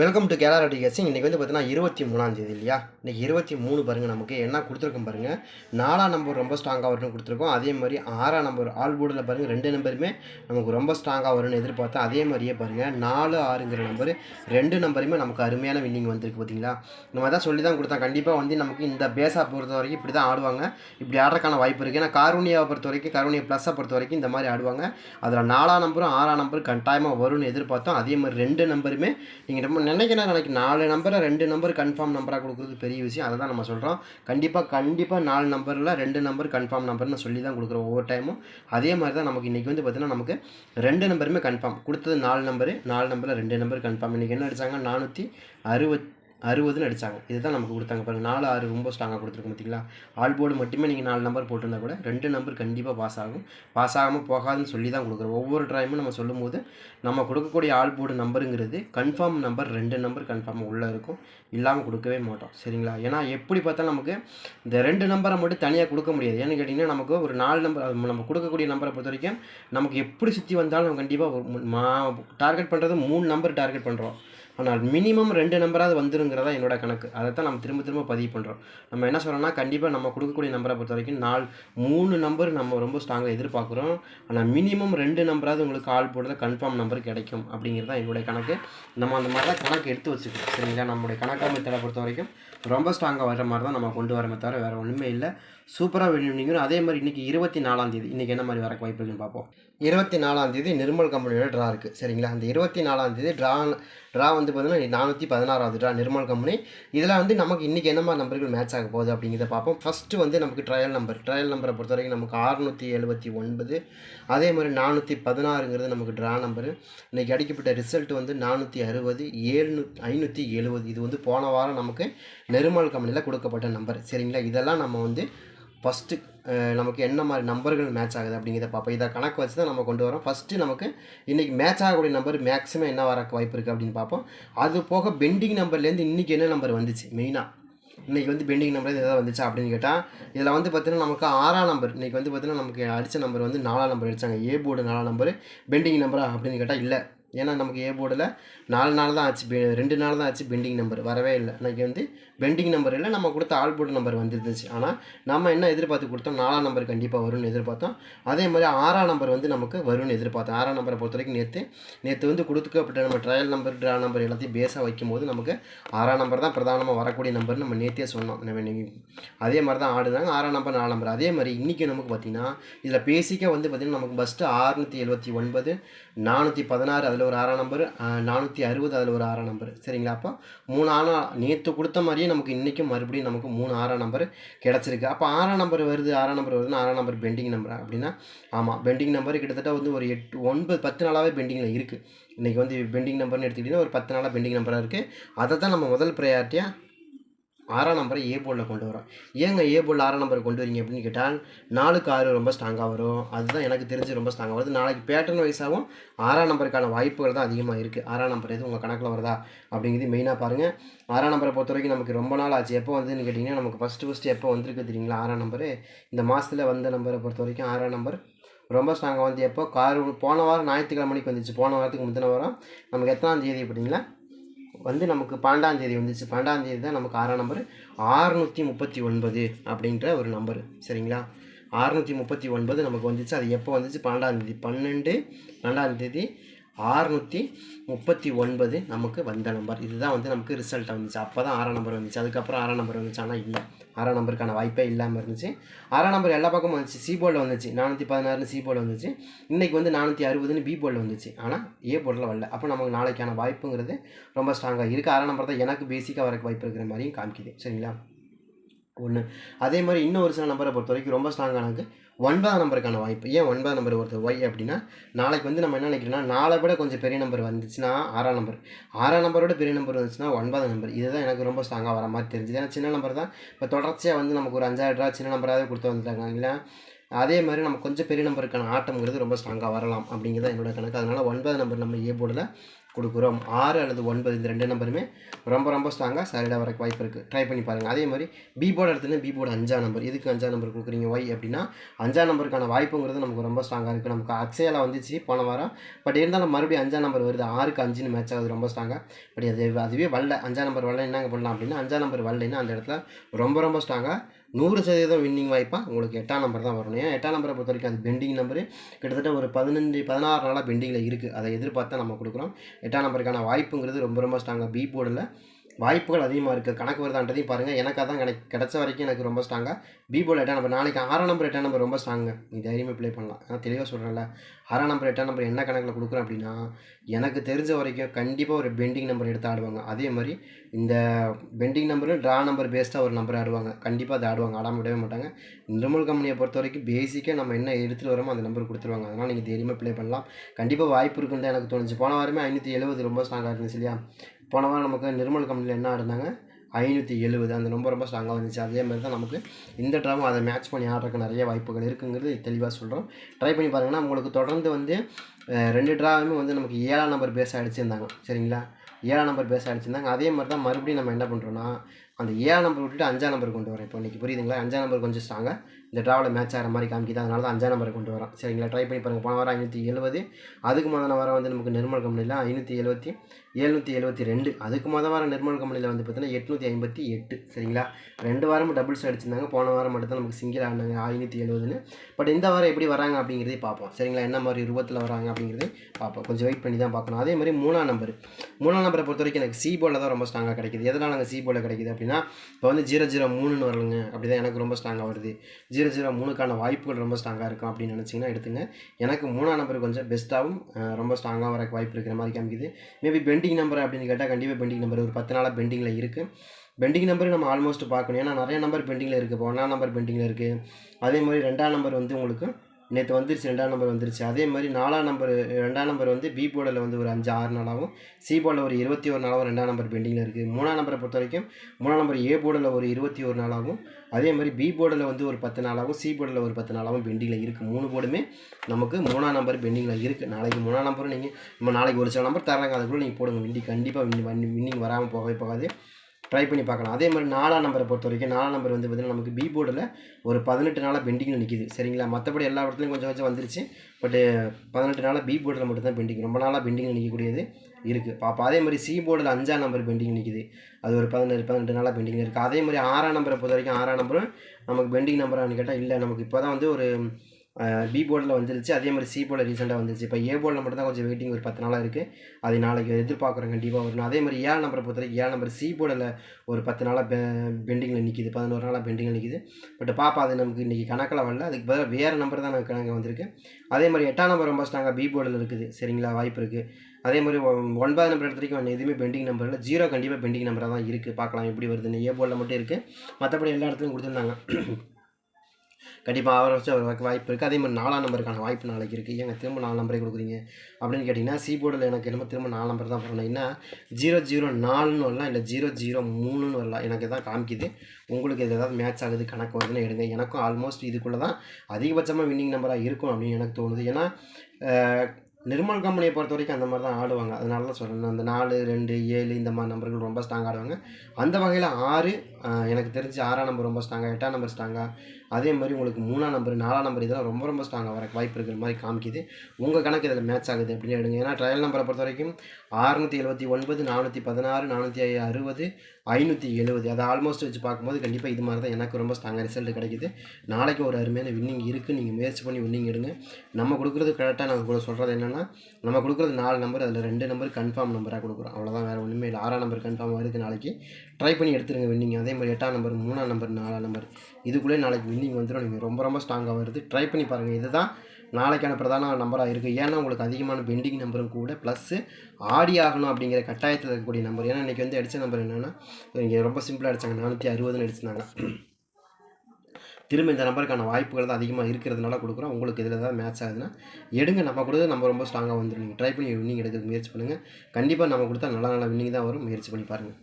Welcome to கேலாரட்டி கேசிங் இன்றைக்கி வந்து பார்த்தீங்கன்னா இருபத்தி மூணாம் தேதி இல்லையா? இன்றைக்கி இருபத்தி மூணு பாருங்கள் நமக்கு என்ன கொடுத்துருக்கோம் பாருங்கள் நாலாம் நம்பர் ரொம்ப ஸ்ட்ராங்காக வரும்னு கொடுத்துருக்கோம். அதே மாதிரி ஆறாம் நம்பர் ஆல் போர்டில் பாருங்கள் ரெண்டு நம்பருமே நமக்கு ரொம்ப ஸ்ட்ராங்காக வரும்னு எதிர்பார்த்தோம் அதே மாதிரியே பாருங்கள் நாலு ஆறுங்கிற நம்பர் ரெண்டு நம்பருமே நமக்கு அருமையான வின்னிங் வந்திருக்கு பார்த்தீங்களா நம்ம தான் சொல்லி தான் கொடுத்தா கண்டிப்பாக வந்து நமக்கு இந்த பேஸாக பொறுத்த வரைக்கும் இப்படி தான் ஆடுவாங்க. இப்படி ஆடுறதுக்கான வாய்ப்பு இருக்குது ஏன்னா காரூனியாவை பொறுத்த வரைக்கும் காரூனியா ப்ளஸ்ஸை பொறுத்த வரைக்கும் இந்த மாதிரி ஆடுவாங்க. அதில் நாலாம் நம்பரும் ஆறாம் நம்பரும் கட்டாயமாக வரும்னு எதிர்பார்த்தோம். அதே மாதிரி ரெண்டு நம்பருமே நீங்கள் ரொம்ப நினைக்கிறேன் நினைக்க நாலு நம்பரை ரெண்டு நம்பர் கன்ஃபார்ம் நம்பராக கொடுக்குறது பெரிய விஷயம். அதை தான் நம்ம சொல்கிறோம் கண்டிப்பாக கண்டிப்பாக நாலு நம்பரில் ரெண்டு நம்பர் கன்ஃபார்ம் நம்பர்னு சொல்லி தான் கொடுக்குறோம் ஒவ்வொரு டைமும் அதே மாதிரி தான் நமக்கு இன்றைக்கி வந்து பார்த்தீங்கன்னா நமக்கு ரெண்டு நம்பருமே கன்ஃபார்ம் கொடுத்தது நாலு நம்பரு நாலு நம்பரில் ரெண்டு நம்பர் கன்ஃபார்ம் இன்றைக்கி என்ன அடிச்சாங்க நானூற்றி அறுபத் அறுபதுன்னு அடித்தாங்க இதுதான் நமக்கு கொடுத்தாங்க. பாருங்க நாலு ஆறு ரொம்ப ஸ்ட்ராங்காக கொடுத்துருக்கோம் பார்த்தீங்களா? ஆல் போர்டு மட்டுமே நீங்கள் நாலு நம்பர் போட்டிருந்தா கூட ரெண்டு நம்பர் கண்டிப்பாக பாஸ் ஆகும். பாஸ் ஆகாமல் போகாதுன்னு சொல்லி தான் கொடுக்குறோம். ஒவ்வொரு டைமும் நம்ம சொல்லும்போது நம்ம கொடுக்கக்கூடிய ஆல் போர்டு நம்பருங்கிறது கன்ஃபார்ம் நம்பர் ரெண்டு நம்பர் கன்ஃபார்ம் உள்ளே இருக்கும். இல்லாமல் கொடுக்கவே மாட்டோம். சரிங்களா? ஏன்னா எப்படி பார்த்தாலும் நமக்கு இந்த ரெண்டு நம்பரை மட்டும் தனியாக கொடுக்க முடியாது. ஏன்னு கேட்டிங்கன்னா நமக்கு ஒரு நாலு நம்பர் நம்ம கொடுக்கக்கூடிய நம்பரை பொறுத்த வரைக்கும் நமக்கு எப்படி சுற்றி வந்தாலும் நம்ம கண்டிப்பாக டார்கெட் பண்ணுறது மூணு நம்பர் டார்கெட் பண்ணுறோம் ஆனால் மினிமம் ரெண்டு நம்பராவது வந்துருங்கிறதா என்னோட கணக்கு. அதை தான் நம்ம திரும்ப திரும்ப பதிவு பண்ணுறோம் நம்ம என்ன சொல்கிறோம்னா கண்டிப்பாக நம்ம கொடுக்கக்கூடிய நம்பரை பொறுத்த வரைக்கும் நாலு மூணு நம்பர் நம்ம ரொம்ப ஸ்ட்ராங்காக எதிர்பார்க்குறோம். ஆனால் மினிமம் ரெண்டு நம்பராவது உங்களுக்கு கால் போடுறத கன்ஃபார்ம் நம்பர் கிடைக்கும் அப்படிங்கிறது தான் என்னுடைய கணக்கு. நம்ம அந்த மாதிரி தான் கணக்கு எடுத்து வச்சுக்கணும். சரிங்களா? நம்மளுடைய கணக்காக மெத்தடை பொறுத்த வரைக்கும் ரொம்ப ஸ்ட்ராங்காக வர மாதிரி தான் நம்ம கொண்டு வரமே தவிர வேறு ஒன்றுமே இல்லை. சூப்பராக வெளியினீங்க அதே மாதிரி இன்றைக்கி இருபத்தி நாலாம் தேதி இன்றைக்கி என்ன மாதிரி வரக்கு வாய்ப்புகள்னு பார்ப்போம். இருபத்தி நாலாம் தேதி நிர்மல் கம்பெனியோட ட்ரா இருக்குது சரிங்களா? அந்த இருபத்தி நாலாம் தேதி ட்ரா ட்ரா வந்து பார்த்தீங்கன்னா நானூற்றி பதினாறாவது ட்ரா நிர்மல் கம்பெனி. இதில் வந்து நமக்கு இன்றைக்கி என்ன மாதிரி நம்பர்கள் மேட்ச் ஆக போகுது அப்படிங்கிறத பார்ப்போம். ஃபஸ்ட்டு வந்து நமக்கு ட்ரையல் நம்பர் ட்ரையல் நம்பரை பொறுத்த வரைக்கும் நமக்கு அறுநூற்றி எழுபத்தி ஒன்பது அதே மாதிரி நானூற்றி பதினாறுங்கிறது நமக்கு ட்ரா நம்பரு இன்றைக்கி அடிக்கப்பட்ட ரிசல்ட் வந்து நானூற்றி அறுபது ஏழ்நூ ஐநூற்றி எழுபது. இது வந்து போன வாரம் நமக்கு நெருமல் கம்பெனியில் கொடுக்கப்பட்ட நம்பர் சரிங்களா? இதெல்லாம் நம்ம வந்து ஃபஸ்ட்டு நமக்கு என்ன மாதிரி நம்பர்கள் மேட்ச் ஆகுது அப்படிங்கிறத பார்ப்போம். இதை கணக்கு வச்சு தான் நம்ம கொண்டு வரோம். ஃபஸ்ட்டு நமக்கு இன்றைக்கி மேட்ச் ஆகக்கூடிய நம்பர் மேக்ஸிமம் என்ன வர வாய்ப்பு இருக்குது அப்படின்னு பார்ப்போம். அது போக பெண்டிங் நம்பர்லேருந்து இன்றைக்கி என்ன நம்பர் வந்துச்சு? மெயினாக இன்றைக்கி வந்து பெண்டிங் நம்பர் எதாவது வந்துச்சா அப்படின்னு கேட்டால் இதில் வந்து பார்த்திங்கன்னா நமக்கு ஆறாம் நம்பர் இன்றைக்கி வந்து பார்த்திங்கன்னா நமக்கு அடித்த நம்பர் வந்து நாலாம் நம்பர் அடித்தாங்க ஏ போர்டு நாலாம் நம்பர் பெண்டிங் நம்பரா அப்படின்னு கேட்டால் இல்லை. ஏன்னா நமக்கு ஏ போர்டில் நாலு நாள் தான் ஆச்சு. ரெண்டு நாள் தான் ஆச்சு பெண்டிங் நம்பர் வரவே இல்லை. இன்னைக்கு வந்து பெண்டிங் நம்பர் இல்லை நம்ம கொடுத்த ஆல்போர்ட் நம்பர் வந்துருந்துச்சு. ஆனால் நம்ம என்ன எதிர்பார்த்து கொடுத்தோம்? நாலாம் நம்பர் கண்டிப்பாக வரும்னு எதிர்பார்த்தோம். அதே மாதிரி ஆறாம் நம்பர் வந்து நமக்கு வரும்னு எதிர்பார்த்தோம். ஆறாம் நம்பரை பொறுத்த வரைக்கும் நேற்று நேற்று வந்து கொடுத்துக்கப்பட்ட நம்ம ட்ரையல் நம்பர் ட்ரா நம்பர் எல்லாத்தையும் பேஸாக வைக்கும்போது நமக்கு ஆறாம் நம்பர் தான் பிரதானமாக வரக்கூடிய நம்பர் நம்ம நேற்றே சொன்னோம். நம்ம அதே மாதிரி தான் ஆடுதாங்க. ஆறாம் நம்பர் நாலாம் நம்பர். அதே மாதிரி இன்றைக்கி நமக்கு பார்த்திங்கன்னா இதில் பேசிக்காக வந்து பார்த்திங்கன்னா நமக்கு ஃபஸ்ட்டு ஆறுநூற்றி எழுபத்தி ஒன்பது நானூற்றி பதினாறு அதில் ஒரு ஆறாம் நம்பர் நானூற்றி அறுபது அதில் ஒரு ஆறாம் நம்பர். சரிங்களா? அப்போ மூணு ஆனால் நேற்று கொடுத்த மாதிரியே நமக்கு இன்றைக்கும் மறுபடியும் நமக்கு மூணு ஆறாம் நம்பர் கிடச்சிருக்கு. அப்போ ஆறாம் நம்பர் வருது ஆறாம் நம்பர் வருதுன்னா ஆறாம் நம்பர் பெண்டிங் நம்பர் அப்படின்னா ஆமாம் பெண்டிங் நம்பர் கிட்டத்தட்ட வந்து ஒரு எட்டு ஒன்பது பத்து நாளாகவே பெண்டிங்கில் இருக்குது இன்றைக்கி வந்து பெண்டிங் நம்பர்னு எடுத்துக்கிட்டிங்கன்னா ஒரு பத்து நாளாக பெண்டிங் நம்பராக இருக்குது அதை தான் நம்ம முதல் ப்ரையாரிட்டியாக ஆறாம் நம்பரை ஏ போர்டில் கொண்டு வரோம் ஏங்க ஏ போர்டில் ஆறாம் நம்பர் கொண்டு வரீங்க அப்படின்னு கேட்டால் நாலுக்கு ஆறு ரொம்ப ஸ்ட்ராங்காக வரும். அதுதான் எனக்கு தெரிஞ்சு ரொம்ப ஸ்ட்ராங்காக வருது. நாளைக்கு பேட்டர்ன் வைஸாகவும் ஆறாம் நம்பருக்கான வாய்ப்புகள் தான் அதிகமாக இருக்குது ஆறாம் நம்பர் எதுவும் உங்கள் கணக்கில் வருதா? அப்படிங்கிறது மெயினாக பாருங்கள் ஆறாம் நம்பரை பொறுத்த வரைக்கும் நமக்கு ரொம்ப நாள் ஆச்சு. எப்போ வந்துன்னு கேட்டிங்கன்னா நமக்கு ஃபஸ்ட்டு ஃபஸ்ட்டு எப்போ வந்திருக்கு தெரியுங்களா? ஆறாம் நம்பரு. இந்த மாதத்தில் வந்த நம்பரை பொறுத்த வரைக்கும் ஆறாம் நம்பர் ரொம்ப ஸ்ட்ராங்காக வந்து எப்போ? கார் போன வாரம் ஞாயிற்றுக்கிழமை மணிக்கு வந்துச்சு. போன வாரத்துக்கு முந்தின வாரம். நமக்கு எத்தனாம் தேதி அப்படிங்களா? வந்து நமக்கு பன்னெண்டாந்தேதி வந்துச்சு. பன்னெண்டாந்தேதி தான் நமக்கு ஆறாம் நம்பர் ஆறுநூற்றி முப்பத்தி ஒன்பது அப்படின்ற ஒரு நம்பர் சரிங்களா? ஆறுநூற்றி முப்பத்தி ஒன்பது நமக்கு வந்துச்சு. அது எப்போ வந்துச்சு? பன்னெண்டாந்தேதி பன்னெண்டு. பன்னெண்டாந்தேதி ஆறுநூற்றி முப்பத்தி ஒன்பது நமக்கு வந்த நம்பர் இதுதான் வந்து நமக்கு ரிசல்ட் வந்துச்சு. அப்போ தான் ஆறாம் நம்பர் வந்துச்சு. அதுக்கப்புறம் ஆறாம் நம்பர் வந்துச்சு. ஆனால் இல்லை. ஆறாம் நம்பருக்கான வாய்ப்பே இல்லாமல் இருந்துச்சு. ஆறாம் நம்பர் எல்லா பக்கமும் வந்துச்சு. சி போர்டில் வந்துச்சு. நானூற்றி பதினாறுனு சி போர்டில் வந்துச்சு. இன்றைக்கி வந்து நானூற்றி அறுபதுன்னு பி போர்டில் வந்துச்சு. ஆனால் ஏ போர்டில் வரல. அப்போ நமக்கு நாளைக்கான வாய்ப்புங்கிறது ரொம்ப ஸ்ட்ராங்காக இருக்குது ஆறாம் நம்பர் தான் எனக்கு பேசிக்காக வரக்கு வாய்ப்பு இருக்கிற மாதிரியும் காமிக்குது. சரிங்களா? ஒன்று அதே மாதிரி இன்னும் ஒரு சில நம்பரை பொறுத்த வரைக்கும் ரொம்ப ஸ்ட்ராங்கானது ஒன்பதாம் நம்பருக்கான வாய்ப்பு. ஏன் ஒன்பதாம் நம்பர் ஒருத்தர் ஒய் அப்படின்னா நாளைக்கு வந்து நம்ம என்ன நினைக்கிறோம்னா நாளை விட கொஞ்சம் பெரிய நம்பர் வந்துச்சுன்னா ஆறாம் நம்பர். ஆறாம் நம்பரோட பெரிய நம்பர் வந்துச்சுன்னா ஒன்பதாம் நம்பர். இதுதான் எனக்கு ரொம்ப ஸ்ட்ராங்காக வர மாதிரி தெரிஞ்சுது. ஏன்னா சின்ன நம்பர் தான். இப்போ தொடர்ச்சியாக வந்து நமக்கு ஒரு அஞ்சாயிரம் ரூபா சின்ன நம்பராகவே கொடுத்து வந்துட்டாங்க இல்லை அதே மாதிரி நம்ம கொஞ்சம் பெரிய நம்பருக்கான ஆட்டம்ங்கிறது ரொம்ப ஸ்ட்ராங்காக வரலாம் அப்படிங்கிறது என்னோட கணக்கு. அதனால் ஒன்பது நம்பர் நம்ம ஏ போர்டில் கொடுக்குறோம். ஆறு அல்லது ஒன்பது இந்த ரெண்டு நம்பருமே ரொம்ப ரொம்ப ஸ்ட்ராங்காக சாலிடாக வரக்கு வாய்ப்பு இருக்குது ட்ரை பண்ணி பாருங்கள் அதே மாதிரி பி போர்டு எடுத்துனா பி போர்டு அஞ்சாம் நம்பர் இதுக்கு அஞ்சா நம்பர் கொடுக்குறீங்க? ஒய் அப்படின்னா அஞ்சாம் நம்பருக்கான வாய்ப்புங்கிறது நமக்கு ரொம்ப ஸ்ட்ராங்காக இருக்குது நமக்கு அக்ஸையில் வந்துச்சு போன வாரம். பட் இருந்தாலும் மறுபடியும் அஞ்சாம் நம்பர் வருது. ஆறுக்கு அஞ்சுன்னு மேட்ச் ஆகுது. ரொம்ப ஸ்ட்ராங்காக பட் அது அதுவே வரல. அஞ்சாம் நம்பர் வரல என்னங்க பண்ணலாம் அப்படின்னா அஞ்சாம் நம்பர் வரலைன்னா அந்த இடத்துல ரொம்ப ரொம்ப ஸ்ட்ராங்காக நூறு சதவீதம் வின்னிங் வாய்ப்பாக உங்களுக்கு எட்டாம் நம்பர் தான் வரணும். ஏன்? எட்டாம் நம்பரை பொறுத்த வரைக்கும் அது பெண்டிங் நம்பரு கிட்டத்தட்ட ஒரு பதினஞ்சு பதினாறு நாளாக பெண்டிங்கில் இருக்குது அதை எதிர்பார்த்து நம்ம கொடுக்குறோம். எட்டாம் நம்பருக்கான வாய்ப்புங்கிறது ரொம்ப ரொம்ப ஸ்ட்ராங்காக பி போர்டில் வாய்ப்புகள் அதிகமாக இருக்குது கணக்கு வருதான்றதையும் பாருங்கள் எனக்கு அதான் கிடை கிடச்ச வரைக்கும் எனக்கு ரொம்ப ஸ்ட்ராங்காக பி போர்டு எட்டாம் நம்பர் நாளைக்கு ஆறாம் நம்பர் எட்டாம் நம்பர் ரொம்ப ஸ்ட்ராங்கு நீ தைரியமாக ப்ளே பண்ணலாம். நான் தெளிவாக சொல்கிறேன்ல ஆறாம் நம்பர் எட்டாம் நம்பர் என்ன கணக்கில் கொடுக்குறேன் அப்படின்னா எனக்கு தெரிஞ்ச வரைக்கும் கண்டிப்பாக ஒரு பெண்டிங் நம்பர் எடுத்து ஆடுவாங்க. அதே மாதிரி இந்த பெண்டிங் நம்பரு ட்ரா நம்பர் பேஸ்டாக ஒரு நம்பர் ஆடுவாங்க. கண்டிப்பாக அதை ஆடுவாங்க. ஆடாம விடவே மாட்டாங்க. நிர்மல் கம்பெனியை பொறுத்த வரைக்கும் பேசிக்காக நம்ம என்ன எடுத்துகிட்டு வரோமோ அந்த நம்பர் கொடுத்துருவாங்க. அதனால் நீங்கள் தைரியமாக ப்ளே பண்ணலாம். கண்டிப்பாக வாய்ப்பு இருக்குன்னு தான் எனக்கு தோணுச்சு. போன வாரமே ஐநூற்றி எழுபது ரொம்ப ஸ்ட்ராங்காக இருந்துச்சு இல்லையா? போன வாரம் நமக்கு நிர்மல் கம்பெனியில் என்ன ஆடினாங்க ஐநூற்றி எழுபது அந்த ரொம்ப ரொம்ப ஸ்ட்ராங்காக வந்துச்சு. அதே மாதிரி தான் நமக்கு இந்த ட்ராவும் அதை மேட்ச் பண்ணி ஆடுறதுக்கு நிறைய வாய்ப்புகள் இருக்குங்கிறது தெளிவாக சொல்கிறோம் ட்ரை பண்ணி பாருங்கன்னா உங்களுக்கு தொடர்ந்து வந்து ரெண்டு ட்ராவுமே வந்து நமக்கு ஏழாம் நம்பர் பேஸ் அடிச்சிருந்தாங்க. சரிங்களா? ஏழாம் நம்பர் பேஸ் அடிச்சிருந்தாங்க. அதே மாதிரி தான் மறுபடியும் நம்ம என்ன பண்ணுறோன்னா அந்த ஏழாம் நம்பர் விட்டுட்டு அஞ்சாம் நம்பர் கொண்டு வரேன். இப்போ இன்றைக்கி புரியுதுங்களா? அஞ்சாம் நம்பர் கொஞ்சம் ஸ்ட்ராங்காக இந்த ட்ராவில் மேட்ச் ஆகிற மாதிரி காமிக்குது. அதனால தான் அஞ்சாம் நம்பரை கொண்டு வரோம் சரிங்களா ட்ரை பண்ணி பாருங்கள் போன வாரம் ஐநூற்றி எழுபது அதுக்கு மொதல் வாரம் வந்து நமக்கு நிர்மல் கம்பெனியில் ஐநூற்றி எழுபத்தி எழுநூற்றி எழுபத்தி ரெண்டு அதுக்கு மொதல் வாரம் நிர்மல் கம்பெனியில் வந்து பார்த்தீங்கன்னா எட்நூற்றி ஐம்பத்தி எட்டு. சரிங்களா? ரெண்டு வாரமும் டபுள்ஸ் அடிச்சிருந்தாங்க. போன வாரம் மட்டும் தான் நமக்கு சிங்கிள் ஆடினாங்க ஐநூற்றி எழுபதுன்னு. பட் இந்த வாரம் எப்படி வராங்க அப்படிங்கிறதையும் பார்ப்போம். சரிங்களா? என்ன மாதிரி ரூபத்தில் வராங்க அப்படிங்கிறதையும் பார்ப்போம். கொஞ்சம் வெயிட் பண்ணி தான் பார்க்கணும். அதே மாதிரி மூணாம் நம்பர் மூணாம் நம்பரை பொறுத்த வரைக்கும் எனக்கு சி போலில் தான் ரொம்ப ஸ்ட்ராங்காக கிடைக்குது. எதனால் எனக்கு சி போலில் கிடைக்குது அப்படின்னா இப்போ வந்து ஜீரோ ஜீரோ மூணுன்னு வரலங்க. அப்படி தான் எனக்கு ரொம்ப ஸ்ட்ராங்காக வருது. ஜீரோ ஜீரோ மூணுக்கான வாய்ப்புகள் ரொம்ப ஸ்ட்ராங்காக இருக்கும் அப்படின்னு நினச்சிங்கன்னா எடுத்துங்க. எனக்கு மூணாம் நம்பர் கொஞ்சம் பெஸ்ட்டாகவும் ரொம்ப ஸ்ட்ராங்காக வரக்கு வாய்ப்பு இருக்கிற மாதிரி காமிக்குது. மேபி பெண்டிங் நம்பர் அப்படின்னு கேட்டால் கண்டிப்பாக பெண்டிங் நம்பர் ஒரு பத்து நாளாக பெண்டிங்கில் இருக்குது பெண்டிங் நம்பர் நம்ம ஆல்மோஸ்ட் பார்க்கணும். ஏன்னா நிறைய நம்பர் பெண்டிங்கில் இருக்குது இப்போ ஒன்றாம் நம்பர் பெண்டிங்கில் இருக்குது அதே மாதிரி ரெண்டாம் நம்பர் வந்து உங்களுக்கு நேற்று வந்துருச்சு ரெண்டாம் நம்பர் வந்துருச்சு. அதே மாதிரி நாலாம் நம்பர் ரெண்டாம் நம்பர் வந்து பி போர்டில் வந்து ஒரு அஞ்சு ஆறு நாளாகவும் சி போர்டில் ஒரு இருபத்தி ஒரு நாளாகவும் ரெண்டாம் நம்பர் பெண்டிங்கில் இருக்குது மூணாம் நம்பரை பொறுத்த வரைக்கும் மூணாம் நம்பர் ஏ போர்டில் ஒரு இருபத்தி ஒரு நாளாகவும் அதே மாதிரி பி போர்டில் வந்து ஒரு பத்து நாளாகவும் சி போர்டில் ஒரு பத்து நாளாகவும் பெண்டிங்கில் இருக்குது மூணு போர்டுமே நமக்கு மூணாம் நம்பர் பெண்டிங்கில் இருக்குது நாளைக்கு மூணாம் நம்பரும் நீங்கள் நம்ம நாளைக்கு ஒரு சில நம்பர் தராங்க அதுக்குள்ளே நீங்கள் போடுங்க. விண்டி கண்டிப்பாக வின் வின்னிங் வராமல் போகவே போகாது. ட்ரை பண்ணி பார்க்கலாம். அதே மாதிரி நாலாம் நம்பரை பொறுத்த வரைக்கும் நாலாம் நம்பர் வந்து பார்த்திங்கன்னா நமக்கு பி போர்டில் ஒரு பதினெட்டு நாளாக பெண்டிங்கில் நிற்கிது சரிங்களா? மற்றபடி எல்லா இடத்துலையும் கொஞ்சம் கொஞ்சம் வந்துருச்சு. பட்டு பதினெட்டு நாளாக பி போர்டில் மட்டும் தான் பெண்டிங் ரொம்ப நாளாக பெண்டிங்கில் நிற்கக்கூடியது இருக்குது பாப்பா அதே மாதிரி சி போர்டில் அஞ்சாம் நம்பர் பெண்டிங் நிற்கிது அது ஒரு பதினெட்டு பதினெட்டு நாளாக பெண்டிங் இருக்குது அதே மாதிரி ஆறாம் நம்பரை பொறுத்த வரைக்கும் ஆறாம் நம்பரும் நமக்கு பெண்டிங் நம்பரானு கேட்டால் இல்லை நமக்கு இப்போ தான் வந்து ஒரு பி போர்டில் வந்துருச்சு. அதே மாதிரி சி போர்டில் ரீசெண்டாக வந்துருச்சு. இப்போ ஏ போர்டில் மட்டும் தான் கொஞ்சம் வெயிட்டிங் ஒரு பத்து நாளாக இருக்குது அது நாளைக்கு எதிர்பார்க்குறோம் கண்டிப்பாக வரணும். அதே மாதிரி ஏழு நம்பரை பொறுத்த வரைக்கும் ஏழு நம்பர் சி போர்டில் ஒரு பத்து நாளாக பெ பெண்டிங்கில் நிற்கிது பதினோரு நாளாக பெண்டிங்கில் நிற்கிது பட் பாப்பா அது நமக்கு இன்றைக்கி கணக்கில் வரல. அதுக்கு பதிலாக வேறு நம்பர் தான் நான் கணக்கு வந்திருக்கு. அதே மாதிரி எட்டாம் நம்பர் ரொம்ப ஸ்ட்ராங்காக பி போர்டில் இருக்குது. சரிங்களா? வாய்ப்பு இருக்குது அதே மாதிரி ஒ- ஒன்பது நம்பர் எடுத்த வரைக்கும் எதுவுமே பெண்டிங் நம்பர் இல்லை. ஜீரோ கண்டிப்பாக பெண்டிங் நம்பராக தான் இருக்குது பார்க்கலாம் எப்படி வருதுன்னு. ஏ போர்டில் மட்டும் இருக்குது மற்றபடி எல்லா இடத்துலையும் கொடுத்துருந்தாங்க. கண்டிப்பாக அவரை வச்சு அவருக்கு வாய்ப்பு இருக்குது அதே மாதிரி நாலாம் நம்பருக்கான வாய்ப்பு நாளைக்கு இருக்குது ஏங்க திரும்ப நாலு நம்பரே கொடுக்குறீங்க. அப்படின்னு கேட்டிங்கன்னா சி போர்டில் எனக்கு என்னமோ திரும்ப நாலு நம்பர் தான் போடணும்னா ஜீரோ ஜீரோ நாலுன்னு வரலாம் இல்லை ஜீரோ ஜீரோ மூணுன்னு வரலாம். எனக்கு தான் காமிக்குது. உங்களுக்கு இது ஏதாவது மேட்ச் ஆகுது கணக்கு வருதுன்னு எடுங்க. எனக்கும் ஆல்மோஸ்ட் இதுக்குள்ளே தான் அதிகபட்சமாக வின்னிங் நம்பராக இருக்கும் அப்படின்னு எனக்கு தோணுது. ஏன்னா நிர்மல் கம்பெனியை பொறுத்த வரைக்கும் அந்த மாதிரி தான் ஆடுவாங்க. அதனால தான் சொல்லணும் அந்த நாலு ரெண்டு ஏழு இந்த மாதிரி நம்பர்கள் ரொம்ப ஸ்ட்ராங் ஆடுவாங்க. அந்த வகையில் ஆறு எனக்கு தெரிஞ்சு ஆறாம் நம்பர் ரொம்ப ஸ்ட்ராங்காக எட்டாம் நம்பர் ஸ்ட்ராங்காக அதே மாதிரி உங்களுக்கு மூணாம் நம்பர் நாலாம் நம்பர் இதெல்லாம் ரொம்ப ரொம்ப ஸ்ட்ராங்காக வர வாய்ப்பு இருக்கிற மாதிரி காமிக்குது. உங்கள் கணக்கு இதில் மேட்ச் ஆகுது அப்படின்னு எடுங்க. ஏன்னா ட்ரையல் நம்பரை பொறுத்த வரைக்கும் அறுநூற்றி எழுபத்தி ஒன்பது நானூற்றி பதினாறு நானூற்றி அறுபது ஐநூற்றி எழுபது அதை ஆல்மோஸ்ட் வச்சு பார்க்கும்போது கண்டிப்பாக இது மாதிரி தான் எனக்கு ரொம்ப ஸ்ட்ராங்காக ரிசல்ட் கிடைக்குது. நாளைக்கு ஒரு அருமையான வின்னிங் இருக்குது நீங்கள் முயற்சி பண்ணி வின்னிங் எடுங்க. நம்ம கொடுக்குறது கரெக்டாக நான் கூட சொல்கிறது என்னென்னா நம்ம கொடுக்குறது நாலு நம்பர் அதில் ரெண்டு நம்பர் கன்ஃபார்ம் நம்பராக கொடுக்குறோம். அவ்வளோதான் வேறு ஒன்றுமே இல்லை. ஆறாம் நம்பர் கன்ஃபார்ம் வருது நாளைக்கு. ட்ரை பண்ணி எடுத்துருங்க வின்னிங் அதே மாதிரி எட்டாம் நம்பர் மூணாம் நம்பர் நாலாம் நம்பர் இதுக்குள்ளே நாளைக்கு வின்னிங் வந்துடும் நீங்கள் ரொம்ப ரொம்ப ஸ்ட்ராங்காக வருது. ட்ரை பண்ணி பாருங்கள் இதுதான் நாளைக்கான பிரதான நம்பராக இருக்குது ஏன்னா உங்களுக்கு அதிகமான பெண்டிங் நம்பரும் கூட ப்ளஸ்ஸு ஆடி ஆகணும் அப்படிங்கிற கட்டாயத்தில் இருக்கக்கூடிய நம்பர் ஏன்னா இன்றைக்கி வந்து அடித்த நம்பர் என்னென்னா இங்கே ரொம்ப சிம்பிளாக அடித்தாங்க நானூற்றி அறுபதுன்னு அடிச்சிருந்தாங்க. திரும்ப இந்த நம்பருக்கான வாய்ப்புகள் தான் அதிகமாக இருக்கிறதுனால கொடுக்குறோம். உங்களுக்கு இதில் தான் மேட்ச் ஆகுதுன்னா எடுங்க. நம்ம கொடுத்தது நம்ம ரொம்ப ஸ்ட்ராங்காக வந்துடும் நீங்கள் ட்ரை பண்ணி வின்னிங் எடுக்கிறதுக்கு முயற்சி பண்ணுங்கள் கண்டிப்பாக நம்ம கொடுத்தா நல்ல நல்ல வின்னிங் தான் வரும். முயற்சி பண்ணி பாருங்கள்